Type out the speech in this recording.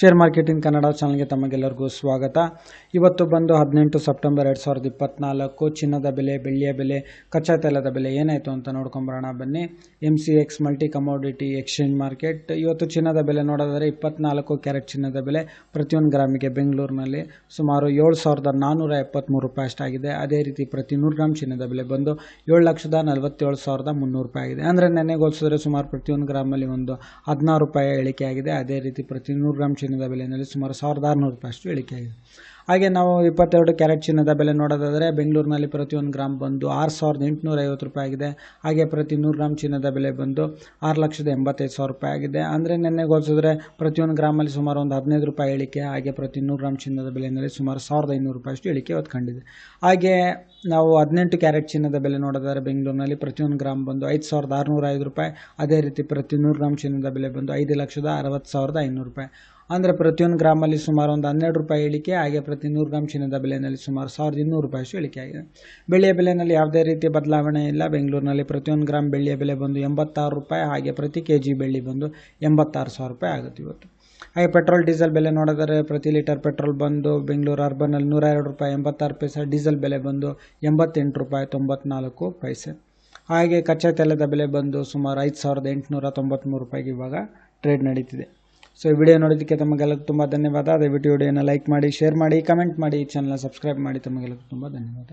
Share marketing Kannada ಚಾನಲ್ಗೆ ತಮಗೆಲ್ಲರಿಗೂ ಸ್ವಾಗತ. ಇವತ್ತು ಬಂದು ಹದಿನೆಂಟು ಸೆಪ್ಟೆಂಬರ್ ಎರಡು ಸಾವಿರದ ಇಪ್ಪತ್ನಾಲ್ಕು, ಚಿನ್ನದ ಬೆಲೆ, ಬೆಳ್ಳಿಯ ಬೆಲೆ, ಕಚ್ಚಾ ತೈಲದ ಬೆಲೆ ಏನಾಯಿತು ಅಂತ ನೋಡ್ಕೊಂಬರೋಣ ಬನ್ನಿ. M C X multi commodity exchange market ಇವತ್ತು ಚಿನ್ನದ ಬೆಲೆ ನೋಡೋದಾದರೆ ಇಪ್ಪತ್ನಾಲ್ಕು ಕ್ಯಾರೆಟ್ ಚಿನ್ನದ ಬೆಲೆ ಪ್ರತಿಯೊಂದು ಗ್ರಾಮಿಗೆ ಬೆಂಗಳೂರಿನಲ್ಲಿ ಸುಮಾರು ಏಳು ಸಾವಿರದ ನಾನ್ನೂರ ಎಪ್ಪತ್ತ್ಮೂರು ರೂಪಾಯಿ ಅಷ್ಟಾಗಿದೆ ಅದೇ ರೀತಿ ಪ್ರತಿ ನೂರು ಗ್ರಾಮ್ ಚಿನ್ನದ ಬೆಲೆ ಬಂದು ಏಳು ಲಕ್ಷದ ನಲವತ್ತೇಳು ಸಾವಿರದ ಮುನ್ನೂರು ರೂಪಾಯಿ ಆಗಿದೆ. ಅಂದರೆ ನೆನೆಗೆ ಹೋಲಿಸಿದ್ರೆ ಸುಮಾರು ಪ್ರತಿಯೊಂದು ಗ್ರಾಮಲ್ಲಿ ಒಂದು ಹದಿನಾರು ರೂಪಾಯಿ ಇಳಿಕೆ ಆಗಿದೆ. ಅದೇ ರೀತಿ ಪ್ರತಿ ನೂರು ಗ್ರಾಮ್ ಚಿನ್ನದ ಬೆಲೆಯಲ್ಲಿ ಸುಮಾರು ಸಾವಿರದ ಆರುನೂರು ರೂಪಾಯಿ ಅಷ್ಟು ಇಳಿಕೆ ಆಗಿದೆ. ಹಾಗೆ ನಾವು ಇಪ್ಪತ್ತೆರಡು ಕ್ಯಾರೆಟ್ ಚಿನ್ನದ ಬೆಲೆ ನೋಡೋದಾದರೆ ಬೆಂಗಳೂರಿನಲ್ಲಿ ಪ್ರತಿಯೊಂದು ಗ್ರಾಮ್ ಬಂದು ಆರು ಸಾವಿರದ ಎಂಟುನೂರ ಐವತ್ತು ರೂಪಾಯಿ ಆಗಿದೆ. ಹಾಗೆ ಪ್ರತಿ ನೂರು ಗ್ರಾಮ್ ಚಿನ್ನದ ಬೆಲೆ ಬಂದು ಆರು ಲಕ್ಷದ ಎಂಬತ್ತೈದು ಸಾವಿರ ರೂಪಾಯಿ ಆಗಿದೆ. ಅಂದರೆ ನೆನ್ನೆ ಹೋಲಿಸಿದ್ರೆ ಪ್ರತಿಯೊಂದು ಗ್ರಾಮಲ್ಲಿ ಸುಮಾರು ಒಂದು ಹದಿನೈದು ರೂಪಾಯಿ ಇಳಿಕೆ, ಹಾಗೆ ಪ್ರತಿ ನೂರು ಗ್ರಾಮ್ ಚಿನ್ನದ ಬೆಲೆಯಲ್ಲಿ ಸುಮಾರು ಸಾವಿರದ ಐನೂರು ರೂಪಾಯಿಷ್ಟು ಇಳಿಕೆ ಇವತ್ತು ಕಂಡಿದೆ. ಹಾಗೆ ನಾವು ಹದಿನೆಂಟು ಕ್ಯಾರೆಟ್ ಚಿನ್ನದ ಬೆಲೆ ನೋಡೋದಾದ್ರೆ ಬೆಂಗಳೂರಿನಲ್ಲಿ ಪ್ರತಿಯೊಂದು ಗ್ರಾಮ್ ಬಂದು ಐದು ಸಾವಿರದ ಆರುನೂರ ಐದು ರೂಪಾಯಿ. ಅದೇ ರೀತಿ ಪ್ರತಿ ನೂರು ಗ್ರಾಮ್ ಚಿನ್ನದ ಬೆಲೆ ಬಂದು ಐದು ಲಕ್ಷದ ಅರವತ್ತು ಸಾವಿರದ ಐನೂರು ರೂಪಾಯಿ. ಅಂದರೆ ಪ್ರತಿಯೊಂದು ಗ್ರಾಮಲ್ಲಿ ಸುಮಾರು ಒಂದು ಹನ್ನೆರಡು ರೂಪಾಯಿ ಇಳಿಕೆ, ಹಾಗೆ ಪ್ರತಿ ನೂರು ಗ್ರಾಮ್ ಚಿನ್ನದ ಬೆಲೆಯಲ್ಲಿ ಸುಮಾರು ಸಾವಿರದ ಇನ್ನೂರು ರೂಪಾಯಿ ಇಳಿಕೆಯಾಗಿದೆ ಬೆಳ್ಳಿಯ ಬೆಲೆಯಲ್ಲಿ ಯಾವುದೇ ರೀತಿಯ ಬದಲಾವಣೆ ಇಲ್ಲ. ಬೆಂಗಳೂರಿನಲ್ಲಿ ಪ್ರತಿಯೊಂದು ಗ್ರಾಮ್ ಬೆಳ್ಳಿಯ ಬೆಲೆ ಬಂದು ಎಂಬತ್ತಾರು ರೂಪಾಯಿ, ಹಾಗೆ ಪ್ರತಿ ಕೆ ಜಿ ಬೆಳ್ಳಿ ಬಂದು ಎಂಬತ್ತಾರು ಸಾವಿರ ರೂಪಾಯಿ ಆಗುತ್ತೆ ಇವತ್ತು. ಹಾಗೆ ಪೆಟ್ರೋಲ್, ಡೀಸೆಲ್ ಬೆಲೆ ನೋಡಿದರೆ ಪ್ರತಿ ಲೀಟರ್ ಪೆಟ್ರೋಲ್ ಬಂದು ಬೆಂಗಳೂರು ಅರ್ಬನಲ್ಲಿ ನೂರ ಎರಡು ರೂಪಾಯಿ, ಎಂಬತ್ತಾರು ಪೈಸೆ, ಡೀಸೆಲ್ ಬೆಲೆ ಬಂದು ಎಂಬತ್ತೆಂಟು ರೂಪಾಯಿ, ತೊಂಬತ್ನಾಲ್ಕು ಪೈಸೆ. ಹಾಗೆ ಕಚ್ಚಾ ತೈಲದ ಬೆಲೆ ಬಂದು ಸುಮಾರು ಐದು ಸಾವಿರದ ಎಂಟುನೂರ ತೊಂಬತ್ತ್ಮೂರು ರೂಪಾಯಿಗೆ ಇವಾಗ ಟ್ರೇಡ್ ನಡೀತಿದೆ. ಸೊ ಈ ವಿಡಿಯೋ ನೋಡೋದಕ್ಕೆ ತಮಗೆಲ್ಲ ತುಂಬ ಧನ್ಯವಾದ. ದಯವಿಟ್ಟು ವಿಡಿಯೋನ ಲೈಕ್ ಮಾಡಿ ಶೇರ್ ಮಾಡಿ ಕಮೆಂಟ್ ಮಾಡಿ ಚಾನಲ್ನ ಸಬ್ಸ್ಕ್ರೈಬ್ ಮಾಡಿ. ತಮಗೆಲ್ಲ ತುಂಬ ಧನ್ಯವಾದ.